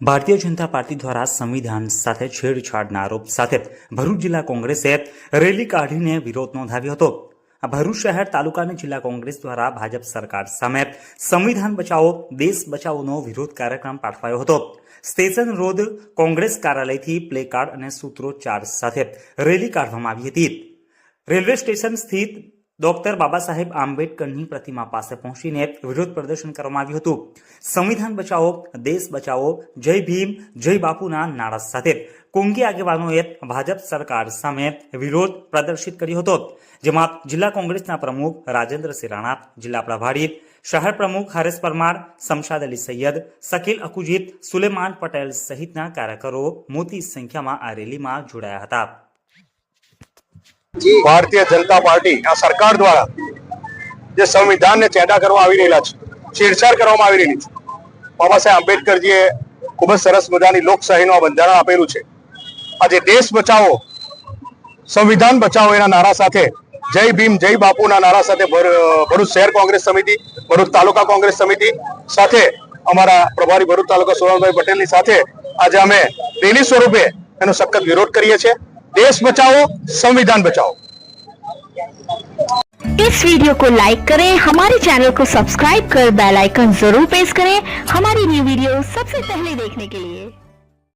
Bharatiya Janata party દ્વારા સંવિધાન સાથે છેડછાડના આરોપ સાથે ભરૂચ જિલ્લા કોંગ્રેસે રેલી કાઢીને વિરોધ નોંધાવ્યો હતો. ભરૂચ શહેર તાલુકાની જિલ્લા કોંગ્રેસ દ્વારા ભાજપ સરકાર સામે સંવિધાન બચાવો, દેશ બચાવોનો વિરોધ કાર્યક્રમ પાઠવાયો હતો. સ્ટેશન રોડ કોંગ્રેસ કાર્યાલયથી પ્લેકાર્ડ અને સૂત્રોચ્ચાર સાથે રેલી કાઢવામાં આવી હતી. રેલવે સ્ટેશન સ્થિત ડોક્ટર બાબા સાહેબ આંબેડકરની પ્રતિમા પાસે પહોંચીને વિરોધ પ્રદર્શન કરવામાં આવ્યું હતું. સંવિધાન બચાવો, દેશ બચાવો, જય ભીમ, જય બાપુના નારા સાથે કોંગી આગેવાનોએ ભાજપ સરકાર સામે વિરોધ પ્રદર્શિત કર્યો હતો, જેમાં જિલ્લા કોંગ્રેસના પ્રમુખ રાજેન્દ્ર રાણા જિલ્લા પ્રભારી શહેર પ્રમુખ હરેશ પરમાર, શમશાદ અલી સૈયદ શકીલ અકુજીત, સુલેમાન પટેલ સહિતના કાર્યકરો મોટી સંખ્યામાં આ રેલીમાં જોડાયા હતા. ભારતીય જનતા પાર્ટી, આ સરકાર દ્વારા જે સંવિધાનને ચેડા કરવા આવી રહેલા છે, છેડછાડ કરવામાં આવી રહેલી છે. બાબા સાહેબ આંબેડકરજીએ ખૂબ જ સરસ મજાની લોકશાહીનું આ બંધારણ આપેલું છે. આજે દેશ બચાવો, સંવિધાન બચાવો એના નારા સાથે, જય ભીમ, જય બાપુના નારા સાથે ભર- ભરૂચ શહેર કોંગ્રેસ સમિતિ, ભરૂચ તાલુકા કોંગ્રેસ સમિતિ સાથે અમારા પ્રભારી ભરૂચ તાલુકા સોનલભાઈ પટેલની સાથે આજે અમે રેલી સ્વરૂપે એનો સખત વિરોધ કરીએ છીએ. देश बचाओ, संविधान बचाओ। इस वीडियो को लाइक करें, हमारे चैनल को सब्सक्राइब कर बेल आइकन ज़रूर प्रेस करें, हमारी न्यू वीडियो सबसे पहले देखने के लिए।